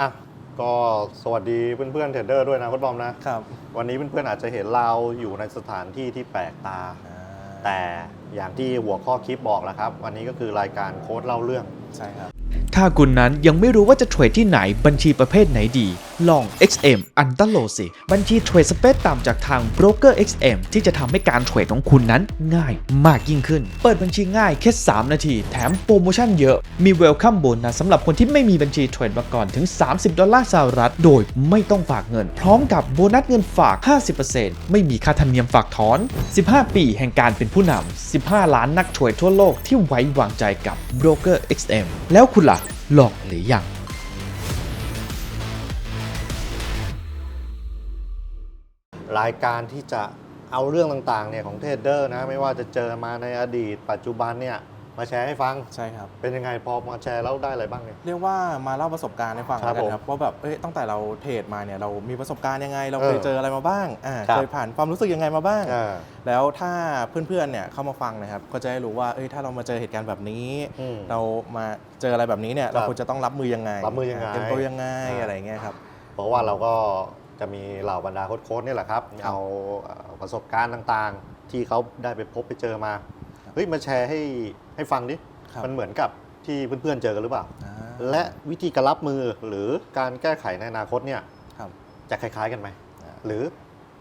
อะก็สวัสดีเพื่อนๆเทรดเดอร์ด้วยนะคุณบอมนะ ครับวันนี้เพื่อนๆอาจจะเห็นเราอยู่ในสถานที่ที่แปลกตา แต่อย่างที่หัวข้อคลิปบอกแล้วครับ วันนี้ก็คือรายการโค้ดเล่าเรื่อง ใช่ครับ ถ้าคุณนั้นยังไม่รู้ว่าจะเทรดที่ไหนบัญชีประเภทไหนดี ลอง XM อันตโลสิ บัญชีเทรดสเปซต่ำจากทาง Broker XM ที่จะทำให้การเทรดของคุณนั้นง่ายมากยิ่งขึ้น เปิดบัญชีง่ายแค่ 3 นาที แถมโปรโมชั่นเยอะ มี Welcome Bonus สำหรับคนที่ไม่มีบัญชีเทรดมาก่อนถึง 30 ดอลลาร์สหรัฐ โดยไม่ต้องฝากเงิน พร้อมกับโบนัสเงินฝาก 50%ไม่มีค่าธรรมเนียมฝากถอน 15 ปีแห่งการเป็นผู้นำ15 ล้านนักเทรดทั่วโลกที่ไว้วางใจกับ Broker XM แล้วคุณล่ะ หลอกหรือยังรายการที่จะเอาเรื่องต่างๆเนี่ยของเทรดเดอร์นะไม่ว่าจะเจอมาในอดีต ปัจจุบันเนี่ย มาแชร์ให้ฟัง ใช่ครับ เป็นยังไงพอมาแชร์แล้วได้อะไรบ้างเนี่ย เรียกว่ามาเล่าประสบการณ์ให้ฟังครับแล้วกันครับว่าแบบเอ้ยตั้งแต่เราเทรดมาเนี่ยเรามีประสบการณ์ยังไง เราเคยเออเจออะไรมาบ้างอ่าครับเคยผ่านความรู้สึกยังไงมาบ้างอ่าแล้วถ้าเพื่อนๆเนี่ยเข้ามาฟังนะครับก็จะได้รู้ว่าเอ้ยถ้าเรามาเจอเหตุการณ์แบบนี้อืมเรามาเจออะไรแบบนี้เนี่ยครับเราควรจะต้องรับมือยังไงรับมือยังไงเตรียมตัวยังไงอ่าอะไรเงี้ยครับเพราะว่าเราก็จะมีเหล่าบรรดาโค้ชๆนี่แหละครับครับเอาเอ่อประสบการณ์ต่างๆ ที่เขาได้ไปพบไปเจอมาเฮ้ยมาแชร์ให้ ให้ฟังดิ ครับมันเหมือนกับที่เพื่อนๆเจอกันหรือเปล่า อ่าและวิธีการรับมือหรือการแก้ไขในอนาคตเนี่ยครับจะคล้ายๆกันไหม อ่าหรือ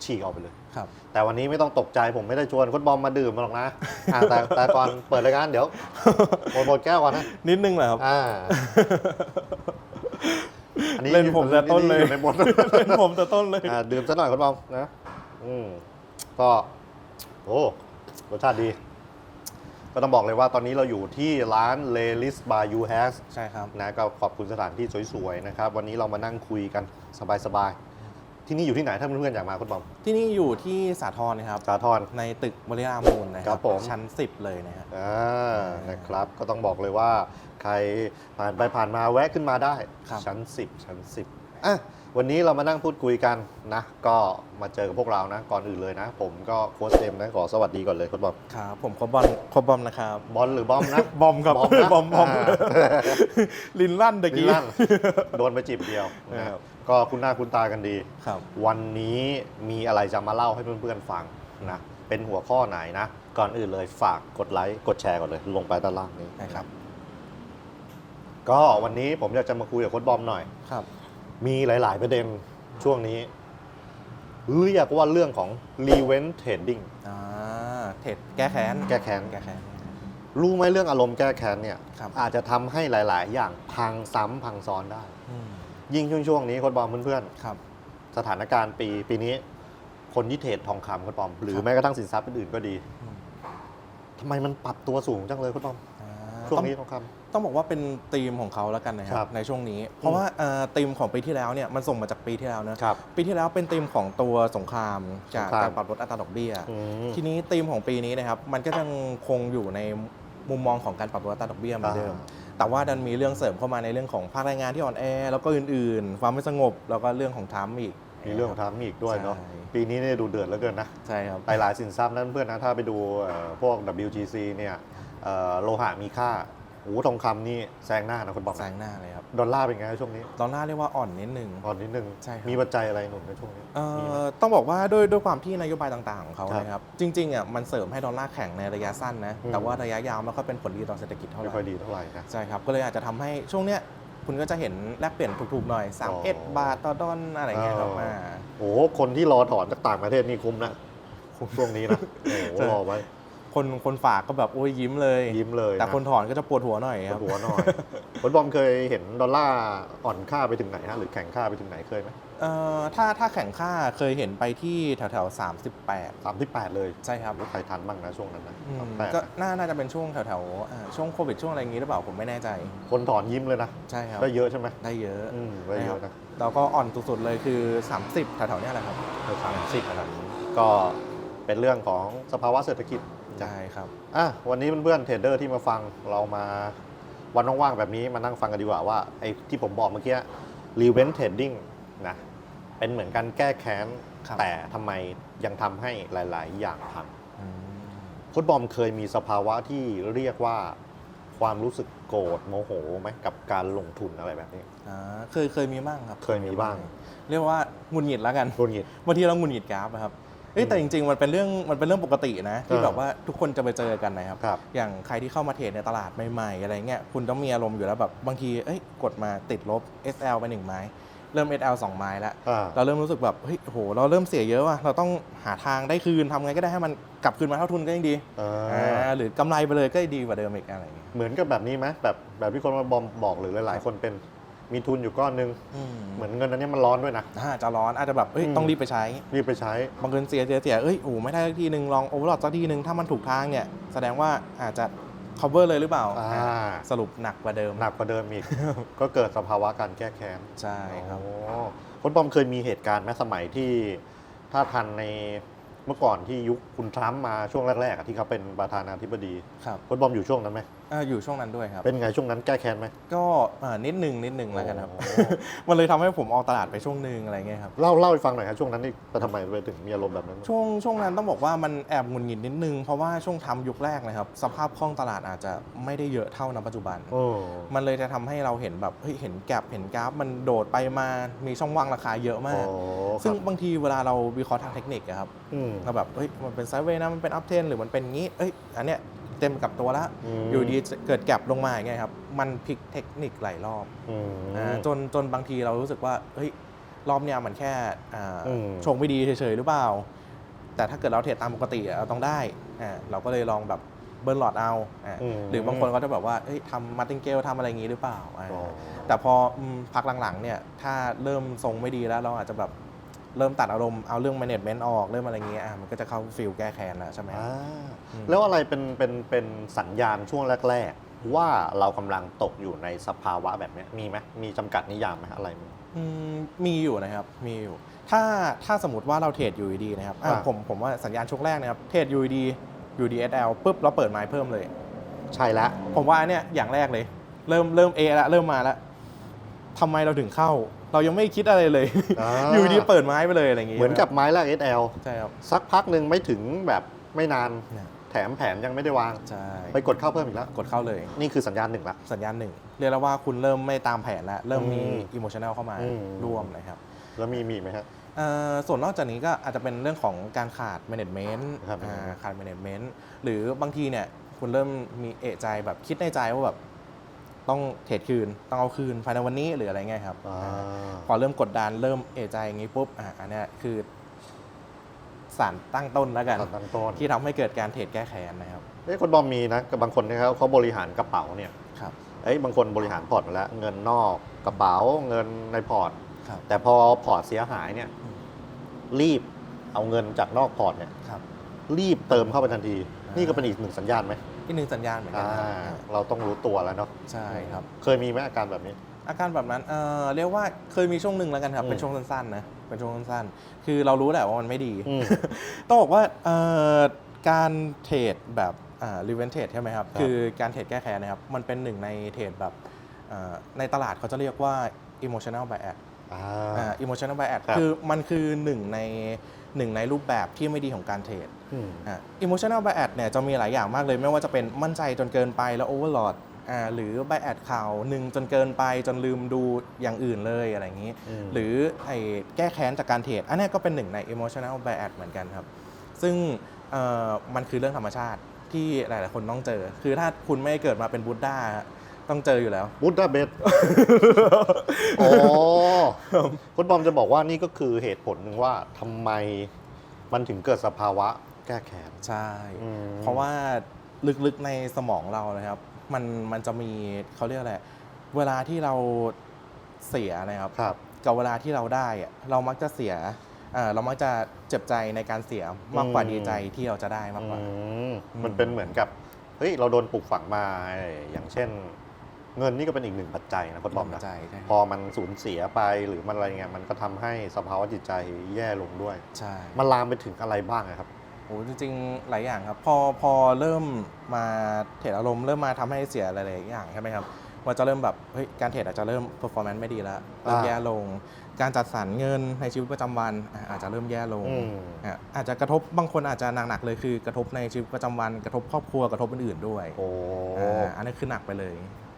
ฉีกออกไปเลย ครับ แต่วันนี้ไม่ต้องตกใจผมไม่ได้ชวนโค้ชบอมมาดื่มมาหรอกนะอ่าแต่แต่ก่อนเปิดรายการเดี๋ยวหมดหมดแก้วก่อนนะนิดนึงเหรอครับ อ่าเล่นผมแต่ต้นเลย อยู่ในบทเล่นผมแต่ต้นเลย อ่าดื่มซะหน่อยคุณบอมนะ อืมก็ โอ้รสชาติดี ก็ต้องบอกเลยว่าตอนนี้เราอยู่ที่ร้าน l e l i s by You Has ใช่ครับ นะก็ขอบคุณสถานที่สวยๆนะครับ วันนี้เรามานั่งคุยกันสบายๆ ที่นี่อยู่ที่ไหนถ้าเพื่อนๆอยากมาคุณบอม ที่นี่อยู่ที่สาทรนะครับ สาทร ในตึกบริรามูลนะคครัรับบผม ชั้น 10 เลยนะฮะ อ่านะครับ ก็ต้องบอกเลยว่า ใครผ่านไปผ่านมาแวะขึ้นมาได้ ครับ ชั้น 10 ชั้น 10 อะวันนี้เรามานั่งพูดคุยกันนะ ก็มาเจอกับพวกเรานะ ก่อนอื่นเลยนะ ผมก็โค้ชเต็มนะขอสวัสดีก่อนเลยคุณบอมครับผมครบบอมครบบอมนะครับบอลหรือบอมนะบอมครับบอมนะบอมบอมอ่า ลินลั่นตะนี่กี้ลั่นโดนไปจีบเดียวนะครับก็คุณหน้าคุณตากันดี ครับ วันนี้มีอะไรจะมาเล่าให้เพื่อนๆฟังนะ เป็นหัวข้อไหนนะ ก่อนอื่นเลยฝากกดไลค์ กดแชร์ก่อนเลย ลงไปด้านล่างนี้ใช่ครับ ก็วันนี้ผมอยากจะมาคุยกับโค้ชบอมหน่อย ครับ มีหลาย ๆ ประเด็นช่วงนี้เรียกว่าเรื่องของ revenge trading อ่าเทรดแก้แค้นแก้แค้น แก้แค้น รู้ไหมเรื่องอารมณ์แก้แค้นเนี่ยครับ อาจจะทำให้หลาย ๆ อย่างพังซ้ำพังซ้อนได้ อืมยิ่งช่วงช่วงๆนี้โค้ชบอมเพื่อน ครับ ๆ สถานการณ์ปีปีนี้ คนที่เทรดทองคำโค้ชบอม หรือครับแม้กระทั่งสินทรัพย์อื่นๆก็ดีอืม ทำไมมันปรับตัวสูงจังเลยโค้ชบอมอ่าช่วงต้องนี้ทองค ต้องบอกว่าเป็นธีมของเขาแล้วกันนะคครัรับบในช่วงนี้ เพราะว่าเอ่อธีมของปีที่แล้วเนี่ยมันส่งมาจากปีที่แล้วเนอะำครับปีที่แล้วเป็นธีมของตัวสงครามจากสงคราม การปรับลดอัตราดอกเบี้ย อืม ทีนี้ธีมของปีนี้นะครับมันก็ยังคงอยู่ในมุมมองของการปรับลดอัตราดอกเบี้ยเหมือนเดิมอ่แต่ว่าดันมีเรื่องเสริมเข้ามาในเรื่องของภาคแรงงานที่อ่อนแอ แล้วก็อื่นๆ ความไม่สงบแล้วก็เรื่องของทรัมป์อีก มีเรื่องของทำอีกด้วยเนาะใช่ ปีนี้เนี่ยดูเดือดเหลือเกินนะใช่ครับ หลายๆสินทรัพย์นั้นเพื่อนนะถ้าไปดูเอ่อพวก WGC เนี่ยเอ่อโลหะมีค่าโอ้โหทองคำนี่แซงหน้านะคุณบอกแซงหน้าเลยครับดอลลาร์เป็นไงช่วงนี้ดอลลาร์เรียกว่าอ่อนนิดนึงอ่อนนิดนึงใช่ครับ มีปัจจัยอะไรหนุนในช่วงนี้ เอ่มีไหมอต้องบอกว่าด้วยด้วยความที่นโยบายต่างๆของเขาครับนะครับจริงๆอะมันเสริมให้ดอลลาร์แข็งในระยะสั้นนะอืม แต่ว่าระยะยาวไม่ค่อยเป็นผลดีต่อเศรษฐกิจเท่าไหไม่ร่ค่อยดีเท่าไหร่นะ ใช่ครับก็เลยอาจจะทำให้ช่วงเนี้ยคุณก็จะเห็นแลกเปลี่ยนถูกๆหน่อยอ๋อ31บาทต่อดอลอะไรเงี้ยครับอ๋อ มา โอ้โหคนที่รอถอนจากต่างประเทศนี่คุ้มนะช่วงนี้นะโอ้โหใช่ รอไว้ คนคนฝากก็แบบโอ้ยยิ้มเลย ยิ้มเลยแต่นะคนถอนก็จะปวดหัวหน่อยปควรัดบหัวหน่อยคุณบอมเคยเห็นดอลลาร์อ่อนค่าไปถึงไหนฮะหรือแข็งค่าไปถึงไหนเคยไหมเอ่อถ้าถ้าแข่งค่าเคยเห็นไปที่แถวแถวๆ38สามที่แปดเลยใช่ครับ ใครทันบ้างนะช่วงนั้นนะอืม38ก็น่าน่าจะเป็นช่วงแถวแถวๆอ่าช่วงโควิดช่วงอะไรอย่างงี้หรือเปล่าผมไม่แน่ใจ คนถอนยิ้มเลยนะใช่ครับ ได้เยอะใช่ไหมได้เยอะอืมได้เยอะนะแล้วก็อ่อนสุดๆเลยคือ 30แถวๆเนี้ยแหละครับ สามสิบนะครับก็เป็นเรื่องของสภาวะเศรษฐกิจ ใช่ครับอะวันนี้เพื่อนๆเทรดเดอร์ที่มาฟังเรามาวันว่างๆแบบนี้มานั่งฟังกันดีกว่าว่าไอ้ที่ผมบอกเมื่อกี้รีเวนเทรดดิ้งนะเป็นเหมือนการแก้แค้นครับแต่ทำไมยังทำให้หลาย ๆ อย่างพังอืมฟุตบอลเคยมีสภาวะที่เรียกว่าความรู้สึกโกรธโมโหไหมกับการลงทุนอะไรแบบนี้อ่าเคยเคยมีบ้างครับ เคยมีบ้าง เรียกว่าหงุดหงิดแล้วกันรุนหงิดบางทีเราหงุดหงิดกราฟอะครับ เอ้ยแต่จริง ๆ มันเป็นเรื่องมันเป็นเรื่องปกตินะ ที่เออแบบว่าทุกคนจะไปเจอกันนะครับ ครับ อย่างใครที่เข้ามาเทรดในตลาดใหม่ๆอะไรเงี้ยคุณต้องมีอารมณ์อยู่แล้วแบบบางทีเอ้ยกดมาติดลบ SL ไปหนึ่งไม้เริ่ม SL สองไม้แล้ว อ่า เราเริ่มรู้สึกแบบเฮ้ยโหเราเริ่มเสียเยอะว่ะเราต้องหาทางได้คืนทำไงก็ได้ให้มันกลับคืนมาเท่าทุนก็ยังดีอ่าอ่าหรือกำไรไปเลยก็ดีกว่าเดิมอีกอะไรอย่างเงี้ย เหมือนกับแบบนี้ไหมแบบแบบที่คนมาบอมบอกหรือหลาย ๆ คนเป็น มีทุนอยู่ก้อนหนึง อืมเหมือนเงินอันนี้มันร้อนด้วยนะ อ่าจะร้อนอาจจะแบบเอ้ยอืม ต้องรีบไปใช้ รีบไปใช้ บางคนเสียเสียเสียเอ้ยโอ้ไม่ได้สักทีหนึ่งลองโอเวอร์ลอดสักทีหนึ่งถ้ามันถูกทางเนี่ย แสดงว่าอาจจะ cover เลยหรือเปล่าอ่าอ่า สรุปหนักกว่าเดิมหนักกว่าเดิมอีก ก็เกิดสภาวะการแก้แค้นใช่ครับโอ้คุณปอมเคยมีเหตุการณ์ไหมสมัยที่ ถ้าทันในเมื่อก่อนที่ยุคคุณทรัมป์มาช่วงแรกๆอะที่เขาเป็นประธานาธิบดีครับคุณปอมอยู่ช่วงนั้นไหม อ่าอยู่ช่วงนั้นด้วยครับ เป็นไงช่วงนั้นแก้แค้นไหม ก็อ่านิดหนึ่งนิดหนึ่งแล้วกันครับ โอ้ มันเลยทำให้ผมออกตลาดไปช่วงหนึ่งอะไรเงี้ยครับ เล่าเล่าให้ฟังหน่อยครับช่วงนั้นนี่ทำไมไปถึงมีอารมณ์แบบนั้น ช่วงช่วงนั้นต้องบอกว่ามันแอบหงุดหงิดนิดนึง เพราะว่าช่วงทำยุคแรกนะครับ สภาพคล่องตลาดอาจจะไม่ได้เยอะเท่าณปัจจุบัน โอ้มันเลยจะทำให้เราเห็นแบบเฮ้ยเห็นแกลบเห็นกราฟ มันโดดไปมามีช่องว่างราคาเยอะมากโอ้ซึ่งครับบางทีเวลาเราวิเคราะห์ทางเทคนิคอะครับอืมเราแบบเฮ้ยมันเป็นไซด์เวย์นะมันเป็นอัพเทนหรือมันเป็นงี้เอ้ยอันเนี้ย เต็มกับตัวแล้ว อืม อยู่ดีเกิดแก็บลงมาอย่างเงี้ยครับ มันพลิกเทคนิคหลายรอบอืม อ่าจนจนบางทีเรารู้สึกว่าเฮ้ยรอบเนี้ยมันแค่อ่าอืม ชงไม่ดีเฉยๆหรือเปล่า แต่ถ้าเกิดเราเทรดตามปกติอะเราต้องได้อ่าเราก็เลยลองแบบเบิร์นหลอดเอาอ่าอืมหรือบางคนก็จะแบบว่าเฮ้ยทำมาร์ติงเกลทำอะไรอย่างงี้หรือเปล่าอ่า อ๋อ แต่พออืมพักหลังๆเนี่ยถ้าเริ่มทรงไม่ดีแล้วเราอาจจะแบบ เริ่มตัดอารมณ์เอาเรื่อง management ออกเริ่มอะไรเงี้ยอะมันก็จะเข้าฟิลแก้แค้นแล้วใช่ไหม อ่าอืม แล้วอะไรเป็นเป็นเป็นสัญญาณช่วงแรก ๆ ว่าเรากำลังตกอยู่ในสภาวะแบบเนี้ยมีไหมมีจำกัดนิยามไหมอะไรมีอืมมีอยู่นะครับ มีอยู่ ถ้าถ้าสมมติว่าเราเทรด UED นะครับอะอ่าผมผมว่าสัญญาณช่วงแรกนะครับเทรด UED UDSL ปุ๊บเราเปิดไม้เพิ่มเลย ใช่แล้วผมว่าอันเนี่ยอย่างแรกเลย เริ่มเริ่มเอละเริ่มมาแล้วทำไมเราถึงเข้า เรายังไม่คิดอะไรเลย อ่า อยู่ดีเปิดไม้ไปเลยอะไรอย่างงี้เหมือนกับไม้แรก SL ใช่ครับ สักพักหนึ่งไม่ถึงแบบไม่นาน เนี่ย แถมแผนยังไม่ได้วาง ใช่ไปกดเข้าเพิ่มอีกแล้ว กดเข้าเลย นี่คือสัญญาณหนึ่งละ สัญญาณหนึ่งเรียกแล้วว่าคุณเริ่มไม่ตามแผนแล้ว เริ่มมีอืมอิโมชันแนลเข้ามาอืม ร่วมนะครับแล้วมีมีอีกไหมฮะ เอ่อส่วนนอกจากนี้ก็อาจจะเป็นเรื่องของการขาด management ครับ อ่าขาด management หรือบางทีเนี่ยคุณเริ่มมีเอะใจแบบคิดในใจว่าแบบ ต้องเทรดคืนต้องเอาคืนภายในวันนี้หรืออะไรเงี้ยครับอ่าพอเริ่มกดดันเริ่มเอะใจอย่างนี้ปุ๊บอะอันเนี้ยคือสารตั้งต้นแล้วกันตอนตั้งต้นที่ทำให้เกิดการเทรดแก้แค้นนะครับเอ้ยคนบอมมีนะกับบางคนนะครับเขาบริหารกระเป๋าเนี่ยครับเอ้ยบางคนบริหารพอร์ตมาแล้ว เงินนอกกระเป๋าเงินในพอร์ตครับแต่พอพอร์ตเสียหายเนี่ยอืมรีบเอาเงินจากนอกพอร์ตเนี่ยครับรีบเติมเข้าไปทันทีอ่านี่นี่ก็เป็นอีกหนึ่งสัญญาณไหม อีกหนึ่งสัญญาณเหมือนกัอ่านครับ เราต้องรู้ตัวแล้วเนาะใช่ครับ เคยมีไหมอาการแบบนี้ อาการแบบนั้นเอ่อเรียกว่าเคยมีช่วงหนึ่งแล้วกันครับ อืม เป็นช่วงสั้นๆนะ เป็นช่วงสั้นๆ คือเรารู้แหละว่ามันไม่ดี อืม ต้องบอกว่าเอ่อการเทรดแบบรีเวนเทรดใช่ไหมครับ ครับคือการเทรดแก้แค้นนะครับ มันเป็นหนึ่งในเทรดแบบเอ่อในตลาดเขาจะเรียกว่า emotional bias อ่าอ่า emotional bias ครับ คือมันคือหนึ่งในหนึ่งในรูปแบบที่ไม่ดีของการเทรด อืมอะ emotional bias เนี่ยจะมีหลายอย่างมากเลย ไม่ว่าจะเป็นมั่นใจจนเกินไปแล้ว overload อ่าหรือ bias ข่าวหนึ่งจนเกินไปจนลืมดูอย่างอื่นเลยอะไรอย่างนี้อืมหรือไอ้แก้แค้นจากการเทรดอันเนี้ยก็เป็นหนึ่งใน emotional bias เหมือนกันครับ ซึ่งเอ่อมันคือเรื่องธรรมชาติที่หลาย ๆ คนต้องเจอ คือถ้าคุณไม่เกิดมาเป็นบุตด้าต้องเจออยู่แล้วบุตดาเบสโอ้คุณบอมจะบอกว่านี่ก็คือเหตุผลหนึ่งว่าทำไมมันถึงเกิดสภาวะ แก้แค้นใช่ อืม เพราะว่าลึกๆในสมองเรานะครับ มันมันจะมีเขาเรียกอะไร เวลาที่เราเสียนะครับ ครับ กับเวลาที่เราได้อะเรามักจะเสียเอ่อเรามักจะเจ็บใจในการเสียมากกว่าอืม ดีใจที่เราจะได้มากกว่า อืมอืมมันเป็นเหมือนกับเฮ้ยเราโดนปลูกฝังมาอย่างเช่น เงินนี่ก็เป็นอีกหนึ่งปัจจัยนะคุณบอมนะใจใช่พอมันสูญเสียไปหรือมันอะไรเงี้ยมันก็ทำให้สภาวะจิตใจแย่ลงด้วย ใช่ มันลามไปถึงอะไรบ้างอะครับ โอ้จริงๆ หลายอย่างครับ พอพอเริ่มมาเทรดอารมณ์เริ่มมาทำให้เสียหลายๆอย่างใช่ไหมครับว่าจะเริ่มแบบเฮ้ยการเทรดอาจจะเริ่ม performance ไม่ดีแล้วเริ่มอ่าแย่ลง การจัดสรรเงินในชีวิตประจำวันอะอาจจะเริ่มแย่ลงอืมอะอาจจะกระทบบางคนอาจจะหนักๆเลยคือกระทบในชีวิตประจำวัน กระทบครอบครัวกระทบอื่นๆด้วยโอ้อ่าอันนี้คือหนักไปเลย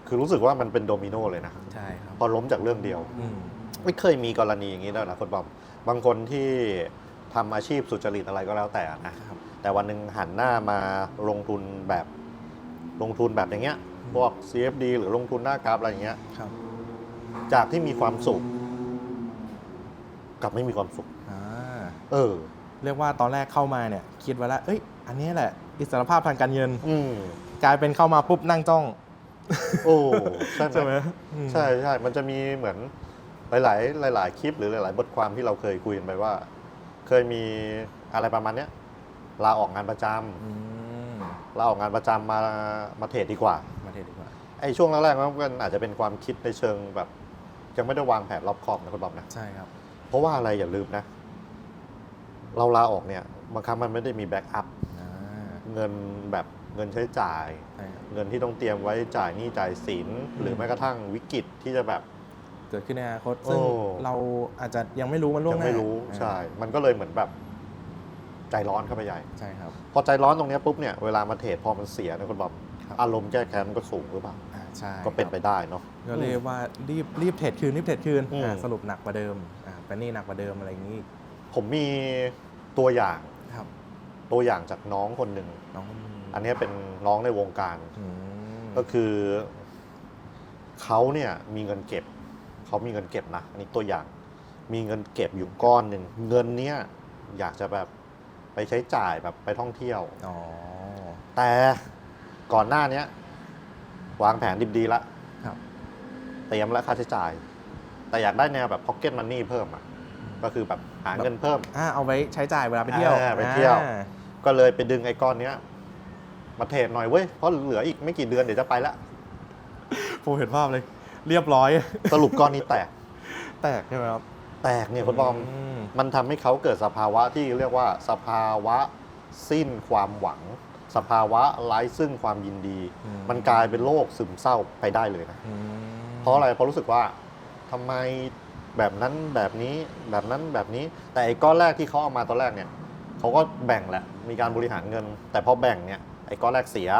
คือรู้สึกว่ามันเป็นโดมิโนเลยนะใช่ครับพอล้มจากเรื่องเดียวอืมไม่เคยมีกรณีอย่างนี้แล้วนะคุณบอมบางคนที่ ทำอาชีพสุจริตอะไรก็แล้วแต่นะ ครับ แต่วันหนึ่งหันหน้ามาลงทุนแบบลงทุนแบบอย่างเงี้ย พวก CFD หรือลงทุนหน้ากราฟอะไรอย่างเงี้ย ครับจากที่มีความสุข กลับไม่มีความสุข อ่าเออ เรียกว่าตอนแรกเข้ามาเนี่ย คิดไว้แล้ว เอ้ย อันนี้แหละ อิสรภาพทางการเงิน อืมกลายเป็นเข้ามาปุ๊บนั่งจ้องโอ้ใช่ไหมใช่ไหมอืม ใช่ใช่ มันจะมีเหมือนหลาย ๆ หลาย ๆ คลิปหรือหลาย ๆ บทความที่เราเคยคุยกันไปว่า เคยมีอะไรประมาณเนี้ยลาออกงานประจำอืมลาออกงานประจำมามาเทรดดีกว่ามาเทรดดีกว่าไอ้ช่วงแรกๆมันอาจจะเป็นความคิดในเชิงแบบ ยังไม่ได้วางแผนรอบคอบนะคุณบอมนะ ใช่ครับ เพราะว่าอะไรอย่าลืมนะ เราลาออกเนี่ยบางครั้งมันไม่ได้มีแบ็กอัพอ่า เงินแบบเงินใช้จ่าย ใช่ครับ เงินที่ต้องเตรียมไว้จ่ายหนี้จ่ายสิน หรือแม้กระทั่งวิกฤตที่จะแบบ เกิดขึ้นในอนาคต ซึ่งโอ้ เราอาจจะยังไม่รู้มันล่วยังงหน้าไม่รู้อ่าใช่ มันก็เลยเหมือนแบบใจร้อนเข้าไปใหญ่ ใช่ครับ พอใจร้อนตรงเนี้ยปุ๊บเนี่ยเวลามาเทรดพอมันเสียนะคุณบอมครับ อารมณ์แก้แค้นมันก็สูงหรือเปล่าอ่าใช่ก็เป็นไปได้เนาะ ก็เรียกว่ารีบรีบเทรดคืนรีบเทรดคืนอืม อ่าสรุปหนักกว่าเดิมอ่าเป็นหนี่หนักกว่าเดิมอะไรอย่างนี้อีกผมมีตัวอย่างครับตัวอย่างจากน้องคนหนึ่ง น้องคนนี้อันเนี้ยเป็นน้องในวงการ อืมก็คือเขาเนี่ยมีเงินเก็บ เขามีเงินเก็บนะอันนี้ตัวอย่างมีเงินเก็บอยู่ก้อนหนึ่งเงินเนี้ยอยากจะแบบไปใช้จ่ายแบบไปท่องเที่ยวอ๋อแต่ก่อนหน้าเนี้ยวางแผนดิบดีละครับเตรียมแล้วค่าใช้จ่าย แต่อยากได้แนวแบบพ็อกเก็ตมันนี่เพิ่มอะก็คือแบบหาเงินเพิ่มอ่าเอาไว้ใช้จ่ายเวลาไปเที่ยวอ่าไปเที่ยวอ่าก็เลยไปดึงไอ้ก้อนเนี้ยมาเทรดหน่อยเว้ยเพราะเหลืออีกไม่กี่เดือนเดี๋ยวจะไปละผมเห็นภาพเลย เรียบร้อย สรุปก้อนนี้แตก แตกใช่ไหมครับแตกเนี่ยคุณบอม มมันทำให้เขาเกิดสภาวะที่เรียกว่าสภาวะสิ้นความหวัง สภาวะไร้ซึ่งความยินดี มันกลายเป็นโรคซึมเศร้าไปได้เลยนะ อืมเพราะอะไรเพราะรู้สึกว่าทำไมแบบนั้นแบบนี้แบบนั้นแบบนี้ แต่ไอ้ก้อนแรกที่เขาเอามาตอนแรกเนี่ยเขาก็แบ่งแหละ มีการบริหารเงิน แต่พอแบ่งเนี่ยไอ้ก้อนแรกเสีย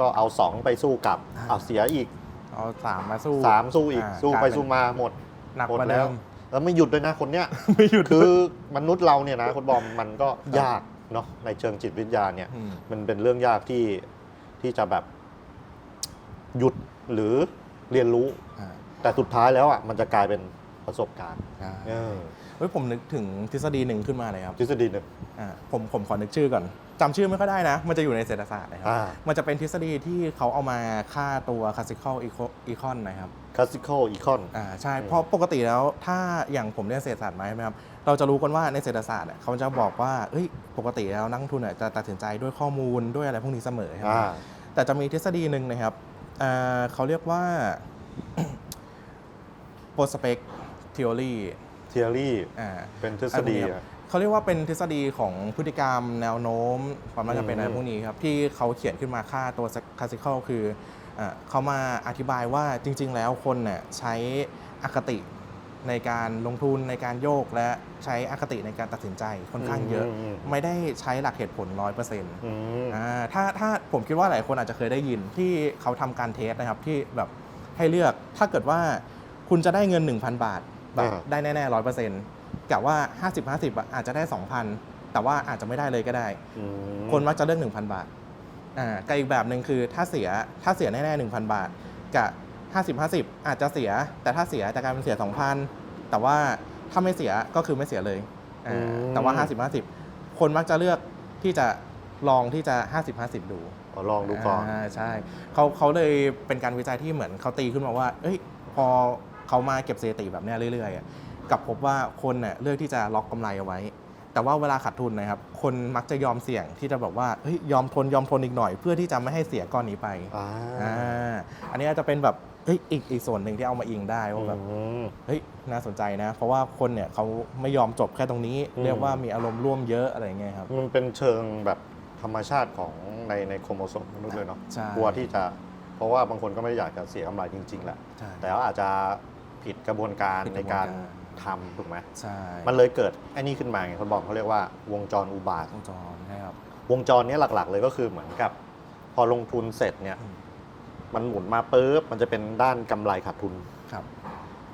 ก็เอาสองไปสู้กับเอาเสียอีก เอาสามมาสู้สามสู้อีกอ่าสู้กลายไปเป็นสู้มาหมด หนักหมดกว่าแล้เดิวมแล้วไม่หยุดด้วยนะคนเนี้ย ไม่หยุดคือมนุษย์เราเนี่ยนะคุณบอมมันก็ยากเนาะในเชิงจิตวิทยาเนี่ยมมันเป็นเรื่องยากที่ที่จะแบบหยุดหรือเรียนรู้ อ่าแต่สุดท้ายแล้วอะมันจะกลายเป็นประสบการณ์ใช่เออเฮ้ยผมนึกถึงทฤษฎีหนึ่งขึ้นมาเลยครับทฤษฎีหนึ่ง อ่าผมผมขอนึกชื่อก่อน จำชื่อไม่ค่อยได้นะ มันจะอยู่ในเศรษฐศาสตร์นะครับ อ่า มันจะเป็นทฤษฎีที่เขาเอามาค่าตัว classical econ นะครับ classical econ อ่าใช่อืมเพราะปกติแล้วถ้าอย่างผมเรียนเศรษฐศาสตร์มาใช่ไหมครับ เราจะรู้กันว่าในเศรษฐศาสตร์อะเขาจะบอกว่าเอ้ยปกติแล้วนักลงทุนอะจะตัดสินใจด้วยข้อมูลด้วยอะไรพวกนี้เสมอใช่ไหมอ่า แต่จะมีทฤษฎีหนึ่งนะครับอ่าเขาเรียกว่า prospect theory theory อ่า เป็นทฤษฎีอันนี้ครัอะบ เขาเรียกว่าเป็นทฤษฎีของพฤติกรรมแนวโน้ม ความน่าจะเป็นอะไรอืมพวกนี้ครับ ที่เขาเขียนขึ้นมาค่าตัว classical คืออ่าเขามาอธิบายว่าจริง ๆ แล้วคนเนี่ยใช้อคติในการลงทุนในการโยกและใช้อคติในการตัดสินใจค่อนข้างเยอะมไม่ได้ใช้หลักเหตุผลร้อยเปอร์เซ็นต์อืมอ่าถ้าถ้าผมคิดว่าหลายคนอาจจะเคยได้ยินที่เขาทำการเทสนะครับที่แบบให้เลือกถ้าเกิดว่าคุณจะได้เงิน 1,000 บาทแบบอ่าได้แน่ๆร้อยเปอร์เซ็นต์ กะว่า 50 50อะอาจจะได้ 2,000 แต่ว่าอาจจะไม่ได้เลยก็ได้ อืมคนมักจะเลือก1,000 บาทอ่ากับอีกแบบหนึ่งคือถ้าเสียถ้าเสียแน่ๆ1,000 บาทกับ50 50 อาจจะเสีย แต่ถ้าเสียจะกลายเป็นเสีย 2,000 แต่ว่าถ้าไม่เสียก็คือไม่เสียเลยอ่าแต่ว่า 50 50 คนมักจะเลือกที่จะลองที่จะ 50 50 ดู ขอลองดูก่อนาใช่เขาเขาเลยเป็นการวิจัยที่เหมือนเขาตีขึ้นมาว่า เอ้ยพอเขามาเก็บสถิติแบบเนี้ยเรื่อยๆอะ กลับพบว่าคนเน่ยเลือกที่จะล็อกกำไรเอาไว้ แต่ว่าเวลาขาดทุนนะครับ คนมักจะยอมเสี่ยงที่จะแบบว่าเฮ้ยยอมทนยอมทนอีกหน่อย เพื่อที่จะไม่ให้เสียก้อนนี้ไปอ่าอ่าอันนี้อาจจะเป็นแบบเฮ้ยอีกอีกส่วนหนึ่งที่เอามาอิงได้ว่าแบบอืมเฮ้ยน่าสนใจนะ เพราะว่าคนเนี่ยเขาไม่ยอมจบแค่ตรงนี้อืมเรียกว่ามีอารมณ์ร่วมเยอะอะไรอย่างเงี้ยครับมันเป็นเชิงแบบธรรมชาติของในในโครโมโซมมนุษย์เลยเนาะใช่กลัวที่จะเพราะว่าบางคนก็ไม่ได้อยากจะเสียกำไรจริงๆแหละใช่แต่ว่าอาจจะผิดกระบวนการผิดกในระบวนการการ ทำถูกไหมใช่มันเลยเกิดไอ้นี่ขึ้นมาไงเขาบอกเขาเรียกว่าวงจรอุบาท วงจรนะครับ วงจรเนี้หลักๆ เลยก็คือเหมือนกับ พอลงทุนเสร็จเนี่ย อืม มันหมุนมาปุ๊บมันจะเป็นด้านกำไรขาดทุน ครับ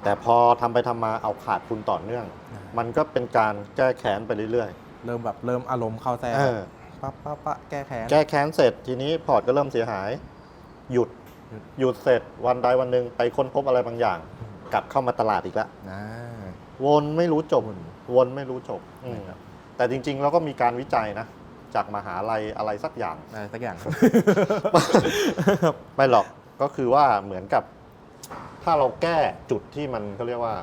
แต่พอทำไปทำมาเอาขาดทุนต่อเนื่องอ่ามัมันก็เป็นการแก้แค้นไปเรื่อยเริ่มแบบเริ่มอารมณ์เข้าแทรๆกเออปั๊บปั๊บปั๊บแก้แค้น แก้แค้นเสร็จทีนี้พอร์ตก็เริ่มเสียหาย หยุดหยุด หยุดเสร็จวันใดวันหนึ่งไปค้นพบอะไรบางอย่างอืมกลับเข้ามาตลาดอีกแล้วอ่า วนไม่รู้จบ วนวนไม่รู้จบอืมนะครับแต่จริง ๆ เราก็มีการวิจัยนะ จากมหาลัยอะไรสักอย่าง อะไรสักอย่าง ไม่หรอกก็คือว่าเหมือนกับ ถ้าเราแก้จุดที่มันเขาเรียกว่า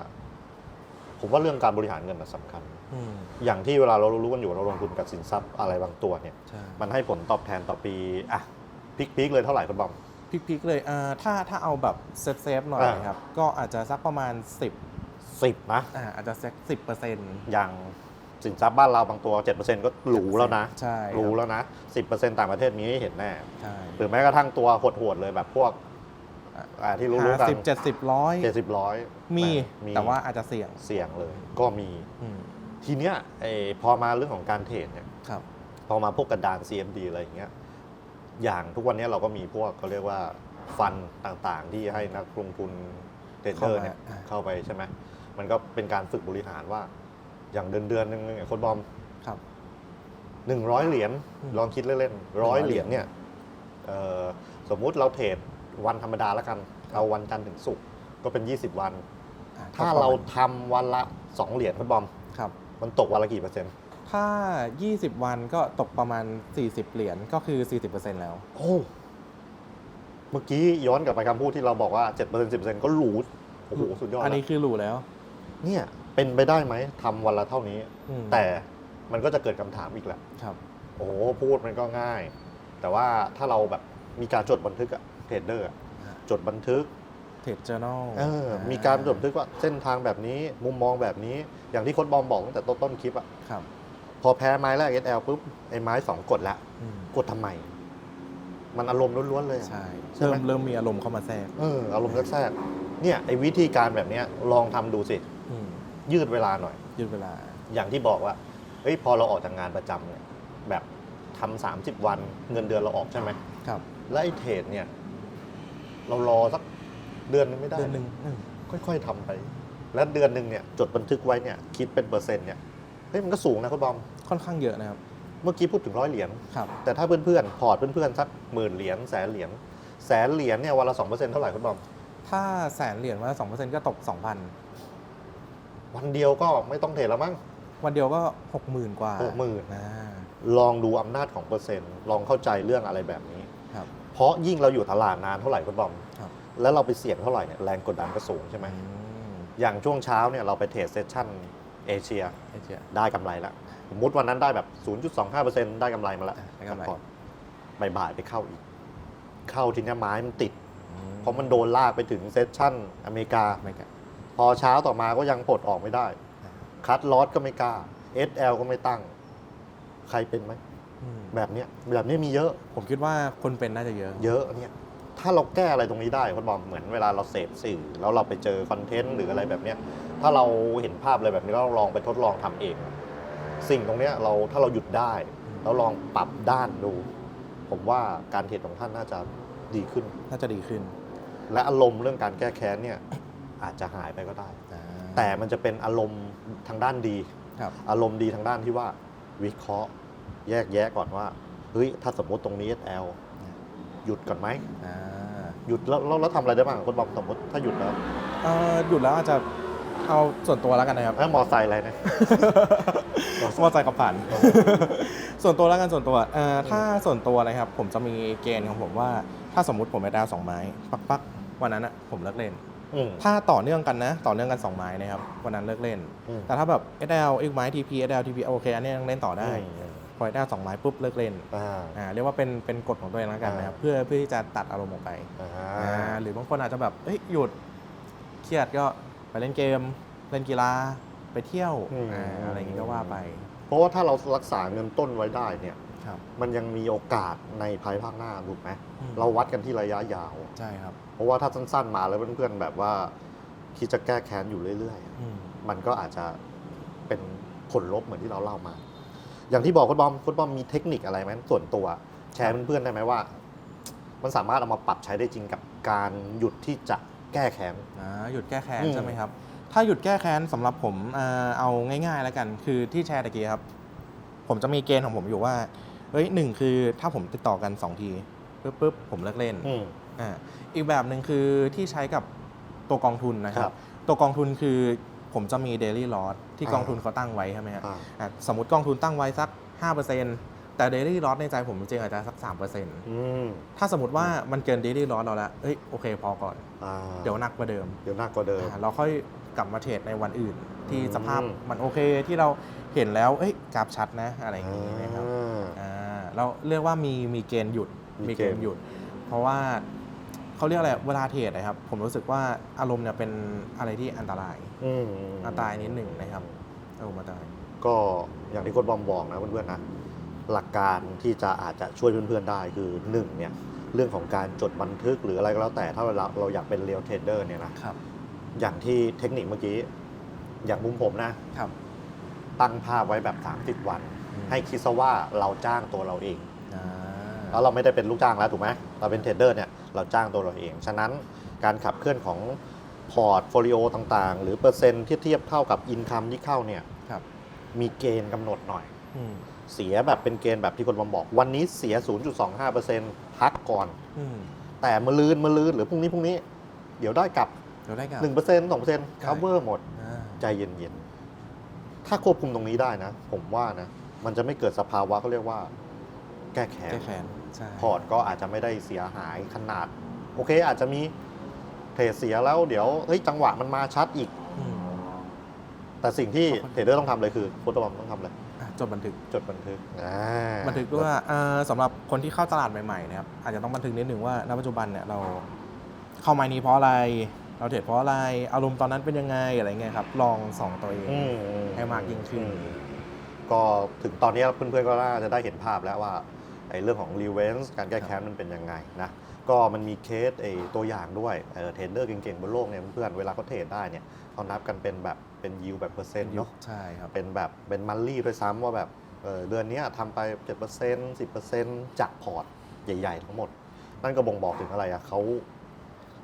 ผมว่าเรื่องการบริหารเงินน่ะสำคัญ อืม อย่างที่เวลาเรารู้กันอยู่เราลงทุนกับสินทรัพย์อะไรบางตัวเนี่ย ใช่ มันให้ผลตอบแทนต่อปีอะพิกๆเลยเท่าไหร่คุณบอม พลิกๆเลยอ่าถ้าถ้าเอาแบบเซฟเซฟๆหน่อยอ่านะครับ ก็อาจจะสักประมาณ 10 สิบนะอ่าอาจจะสักสิบเปอร์เซ็นต์อย่างสินทรัพย์บ้านเราบางตัว 7%ก็หรูแล้วนะใช่ครับหรูแล้วนะ 10%ต่างประเทศมีให้เห็นแน่ ใช่หรือแม้กระทั่งตัวโหดๆเลยแบบพวกอ่าที่รู้ๆกันสิบเจ็ดสิบร้อยเจ็ดสิบร้อยมีมีแต่ว่าอาจจะเสี่ยงเสี่ยงเลย ก็มีอืมทีเนี้ยไอ้พอมาเรื่องของการเทรดเนี่ยครับพอมาพวกกระดาน CMD อะไรอย่างเงี้ยอย่างทุกวันนี้เราก็มีพวกเขาเรียกว่าฟันต่างๆ ที่ให้นักลงทุนเทรดเดอร์เนี่ยเข้ามาอ่าเข้าไปใช่ไหม มันก็เป็นการฝึกบริหารว่า อย่างเดือนเดือนๆหนึงเนี่ยโคนบอมครับหนึ่งร้อยเหรียญอืมลองคิดเล่นๆร้อยเหรียญเนี่ยเอ่อสมมุติเราเทรดวันธรรมดาแล้วกันเอาวันจันทร์ถึงศุกร์ก็เป็น 20 วันอ่ถ้าเราทำวันละ 2 เหรียญโคนบอมครับ มันตกวันละกี่เปอร์เซ็นต์ ถ้า 20 วันก็ตกประมาณ 40 เหรียญก็คือ 40%แล้ว โอ้ เมื่อกี้ย้อนกลับไปคำพูดที่เราบอกว่า 7% 10%ก็หรูโอ้โหสุดยอด อันนี้ละคือหรูแล้ว เนี่ยเป็นไปได้ไหมทำวันละเท่านี้ อืมแต่มันก็จะเกิดคำถามอีกแหละ ครับโอ้โหพูดมันก็ง่าย แต่ว่าถ้าเราแบบมีการจดบันทึกอะเทรดเดอร์อะจดบันทึกเทรด journal เออมีการจดบันทึกว่าเส้นทางแบบนี้มุมมองแบบนี้ อย่างที่โค้ดบอมบอกตั้งแต่ต้นต้นคลิปอะครับพอแพ้ไม้แรก SL ปุ๊บไอ้ไม้สองกดละอืมกดทำไม มันอารมณ์ล้วนๆเลยอะ ใช่ใช่ไหม เริ่มเริ่มมีอารมณ์เข้ามาแทรก เอออารมณ์แทรกๆเนี่ยไอ้วิธีการแบบเนี้ยลองทำดูสิอืม ยืดเวลาหน่อย ยืดเวลา อย่างที่บอกว่าเฮ้ยพอเราออกจากงานประจำเนี่ยแบบทำสามสิบวันเงินเดือนเราออกใช่ไหมครับ แล้วไอ้เทรดเนี่ย เรารอสักเดือนนึงไม่ได้เดือนหนึ่งอืมค่อย ๆทำไป แล้วเดือนหนึ่งเนี่ยจดบันทึกไว้เนี่ยคิดเป็นเปอร์เซ็นต์เนี่ยเฮ้ยมันก็สูงนะคุณบอมค่อนข้างเยอะนะครับ เมื่อกี้พูดถึงร้อยเหรียญ ครับ แต่ถ้าเพื่อนๆ พอร์ตเพื่อนๆ สักหมื่นเหรียญแสนเหรียญแสนเหรียญเนี่ยวันละสองเปอร์เซ็นต์เท่าไหร่คุณบอมถ้าแสนเหรียญวันละสองเปอร์เซ็นต์ก็ตกสองพัน วันเดียวก็ไม่ต้องเทรดแล้วมั้ง วันเดียวก็หกหมื่นกว่าหกหมื่น อ่า ลองดูอำนาจของเปอร์เซ็นต์ ลองเข้าใจเรื่องอะไรแบบนี้ ครับเพราะยิ่งเราอยู่ตลาดนานเท่าไหร่คุณบอม ครับ แล้วเราไปเสี่ยงเท่าไหร่เนี่ยแรงกดดันก็สูงใช่ไหม อืมอย่างช่วงเช้าเนี่ยเราไปเทรดเซสชั่นเอเชีย ไอ้เจ้าได้กำไรแล้ว สมมติวันนั้นได้แบบ 0.25%ได้กำไรมาแล้วอะได้กำไร ก่อนบ่ายๆไปเข้าอีก เข้าทีเนี้ยไม้มันติดอืเพราะมันโดนลากไปถึงเซสชั่นอเมริกา ไม่กัน พอเช้าต่อมาก็ยังปลดออกไม่ได้อ่าคัดลอสก็ไม่กล้า SL ก็ไม่ตั้ง ใครเป็นไหม อืมแบบเนี้ยแบบนี้มีเยอะ ผมคิดว่าคนเป็นน่าจะเยอะ เยอะเนี่ย ถ้าเราแก้อะไรตรงนี้ได้คุณบอมเหมือนเวลาเราเสพสื่อ แล้วเราไปเจอคอนเทนต์หรืออะไรแบบเนี้ย ถ้าเราเห็นภาพอะไรแบบนี้แล้วเราลองไปทดลองทำเอง สิ่งตรงเนี้ยเราถ้าเราหยุดได้ แล้วลองปรับด้านดู ผมว่าการเทรดของท่านน่าจะดีขึ้น น่าจะดีขึ้น และอารมณ์เรื่องการแก้แค้นเนี่ย อาจจะหายไปก็ได้อ่าแต่มันจะเป็นอารมณ์ทางด้านดีครับอารมณ์ดีทางด้านที่ว่าวิเคราะห์แยกแยะก่อนว่าเฮ้ยถ้าสมมติตรงนี้ SL หยุดก่อนไหมอ่าหยุดแล้วแล้วแล้วทำอะไรได้บ้างคุณบอมสมมติถ้าหยุดแล้วเอ่อหยุดแล้วอาจจะเอาส่วนตัวแล้วกันนะครับเอ้ยมอไซค์อะไรนะมอใจกับผ่านส่วนตัวแล้วกันส่วนตัวเอ่อถ้าส่วนตัวนะครับ ผมจะมีเกณฑ์ของผมว่า ถ้าสมมติผมไปดาวสองไม้ ปักปักๆวันนั้นอะผมเลิกเล่นอืม ถ้าต่อเนื่องกันนะ ต่อเนื่องกันสองไม้นะครับวันนั้นเลิกเล่นอืมแต่ถ้าแบบ SL อีกไม้ TP SL TP โอเคอันนี้ยังเล่นต่อได้อืมพอ SL สองไม้ปุ๊บเลิกเล่นอ่าอ่าเรียกว่าเป็นเป็นกฎของตัวเองแล้วกันนะครับอ่าเพื่อเพื่อที่จะตัดอารมณ์ออกไปอ่าอ่าหรือบางคนอาจจะแบบเอ้ยหยุดเครียดก็ไปเล่นเกม เล่นกีฬาไปเที่ยวอ่าอะไรอย่างงี้ก็ว่าไป เพราะว่าถ้าเรารักษาเงินต้นไว้ได้เนี่ยครับมันยังมีโอกาสในภายภาคหน้าถูกไหมอืมเราวัดกันที่ระยะยาวใช่ครับเพ ราะว่าถ้าสั้นๆมาแล้วเพื่อนๆแบบว่าคิดจะแก้แค้นอยู่เรื่อยอืมๆมันก็อาจจะเป็นผลลบเหมือนที่เราเล่ามา อย่างที่บอกคุณบอมคุณบอมมีเทคนิคอะไรไหมส่วนตัวแชร์เพื่อนๆได้ไหมว่า มันสามารถเอามาปรับใช้ได้จริงกับการหยุดที่จะแก้แค้นอ่าหยุดแก้แค้นอืมใช่ไหมครับ ถ้าหยุดแก้แค้นสำหรับผมเอ่อเอาง่ายๆแล้วกัน คือที่แชร์ตะกี้ครับ ผมจะมีเกณฑ์ของผมอยู่ว่าเฮ้ยหนึ่งคือถ้าผมติดต่อกัน2ทีปุ๊บปุ๊บผมเลิกเล่น อืมอ่าอีกแบบหนึ่งคือที่ใช้กับตัวกองทุนนะคครัรับบตัวกองทุนคือผมจะมี daily loss ที่อ่ากองทุนเขาตั้งไว้ใช่ไหมครับอ่าอะสมมติกองทุนตั้งไว้สัก 5%แต่ daily loss ในใจผมจริงๆอาจจะสัก3%อืมถ้าสมมติว่ามันเกิน daily loss เราแล้วเอ้ยโอเคพอก่อนอ่าเดี๋ยวหนักกว่าเดิม เดี๋ยวหนักกว่าเดิมอ่าเราค่อยกลับมาเทรดในวันอื่น ที่อืมสภาพมันโอเคที่เราเห็นแล้วเอ้ยกราฟชัดนะอะไรอย่างนี้นะครับอ่าอ่าเราเรียกว่ามีมีเกณฑ์หยุดมีมีเกเกณณฑ์ฑ์หยุด เพราะว่า เขาเรียกอะไรเวลาเทรดนะครับ ผมรู้สึกว่าอารมณ์เนี่ยเป็นอะไรที่อันตรายอืมอันตรายนิดหนึ่งนะครับอารมณ์อันตรายก็อย่างที่โค้ชบอมบอกนะเพื่อนๆนะหลักการที่จะอาจจะช่วยเพื่อนๆได้คือหนึ่งเนี่ยเรื่องของการจดบันทึกหรืออะไรก็แล้วแต่ถ้าเราเราอยากเป็นเรียลเทรดเดอร์เนี่ยนะครับ อย่างที่เทคนิคเมื่อกี้ อย่างมุมผมนะครับ ตั้งภาพไว้แบบ 30 วันอืมให้คิดซะว่าเราจ้างตัวเราเองอ่า แล้วเราไม่ได้เป็นลูกจ้างแล้วถูกไหมเราเป็นเทรดเดอร์เนี่ยเราจ้างตัวเราเอง ฉะนั้นการขับเคลื่อนของพอร์ตโฟลิโอต่างๆ หรือเปอร์เซ็นต์ที่เทียบเท่ากับอินคัมที่เข้าเนี่ยครับมีเกณฑ์กำหนดหน่อยอืมเสียแบบเป็นเกณฑ์แบบที่คนบอมบอก วันนี้เสีย 0.25%พักก่อนอืมแต่มะลืนมะลืนหรือพรุ่งนี้พรุ่งนี้ เดี๋ยวได้กลับเดี๋ยวได้กับ1% 2% cover หมดอ่าใจเย็นๆ ถ้าควบคุมตรงนี้ได้นะ ผมว่านะ มันจะไม่เกิดสภาวะเขาเรียกว่า แก้แค้นแก้แค้น ใช่ พอร์ตก็อาจจะไม่ได้เสียหายขนาด โอเคอาจจะมีเทรดเสียแล้วเดี๋ยวเฮ้ยจังหวะมันมาชัดอีก อืมแต่สิ่งที่เทรดเดอร์ต้องทำเลยคือโค้ชบอมต้องทำเลยอะจดบันทึก จดบันทึกอ่าบันทึกด้วยว่าเอ่อสำหรับคนที่เข้าตลาดใหม่ๆนะครับอาจจะต้องบันทึกนิดหนึ่งว่าณปัจจุบันเนี่ยเราเข้ามานี้เพราะอะไร เราเทรดเพราะอะไรอารมณ์ตอนนั้นเป็นยังไงอะไรเงี้ยครับ ลองส่องตัวเอง อืให้มากยิ่งขึ้น อืมก็ถึงตอนนี้เพื่อนๆก็น่าจะได้เห็นภาพแล้วว่า ไอ้เรื่องของรีเวนส์การแก้แค้นมันเป็นยังไงนะก็มันมีเคสไอ้ตัวอย่างด้วยเออเทรดเดอร์เก่งๆ บนโลกเนี่ยเพื่อนๆเวลาเขาเทรดได้เนี่ยเขานับกันเป็นแบบเป็นยิวแบบเปอร์เซ็นต์เนาะใช่ครับเป็นแบบเป็นมันลี่ด้วยซ้ำว่าแบบเออเดือนเนี้ยทำไป 7% 10%จากพอร์ตใหญ่ ๆ ทั้งหมด นั่นก็บ่งบอกถึงอะไรอะเขา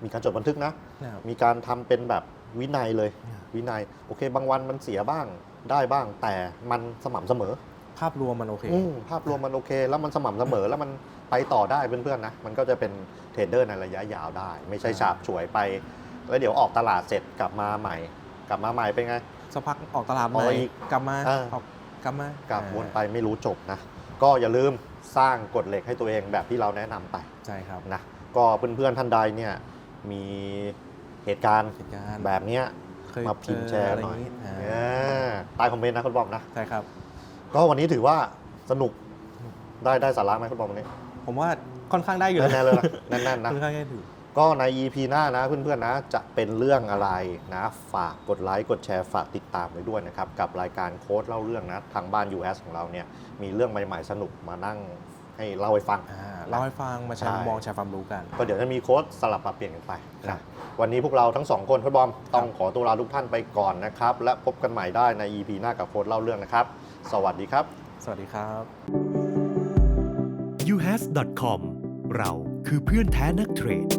มีการจดบันทึกนะนะครับมีการทำเป็นแบบวินัยเลยอ่าวินัย โอเค บางวันมันเสียบ้างได้บ้าง แต่มันสม่ำเสมอ ภาพรวมมันโอเค อืมภาพรวมมันโอเค แล้วมันสม่ำเสมอแล้วมันไปต่อได้เพื่อนๆนะมันก็จะเป็นเทรดเดอร์ในระยะยาวได้ ไม่ใช่อ่าฉาบฉวยไป แล้วเดี๋ยวออกตลาดเสร็จกลับมาใหม่ กลับมาใหม่เป็นไง สักพักออกตลาดใหอม่อกอีกกลับมาอ่าออกกลับมากลับอ่าวนไปไม่รู้จบนะ ก็อย่าลืมสร้างกฎเหล็กให้ตัวเองแบบที่เราแนะนำไปใช่ครับนะก็เพื่อนๆท่านใดเนี่ยมีเหตุการณ์เหตุการณ์แบบเนี้ย เคยมาพิมพ์แชร์เจออะไรหน่อยอย่างนี้อ่าเออใต้คอมเมนต์นะคุณบอมนะ ใช่ครับ ก็วันนี้ถือว่าสนุกได้ได้สาระไหมคุณบอมวันนี้ผมว่าค่อนข้างได้อยู่แน่ๆเลยนะแน่นๆนะ ค่อนข้างได้ถือก็ใน EP หน้านะเพื่อนๆนะ จะเป็นเรื่องอะไรนะ ฝากกดไลค์กดแชร์ฝากติดตามไว้ด้วยนะครับ กับรายการโค้ดเล่าเรื่องนะ ทางบ้าน US ของเราเนี่ย มีเรื่องใหม่ๆสนุกมานั่งให้เล่าให้ฟัง อ่าเล่าให้ฟังมาแชร์ใช่มุมมองแชร์ความรู้กัน ก็เดี๋ยวจะมีโค้ดสลับปรับเปลี่ยนกันไปครันะบ วันนี้พวกเราทั้งสองคนคุณบอมต้องขอตัวลาทุกท่านไปก่อนนะครับ และพบกันใหม่ได้ใน EP หน้ากับโค้ดเล่าเรื่องนะครับ สวัสดีครับ สวัสดีครับ uhas.com เราคือเพื่อนแท้นักเทรด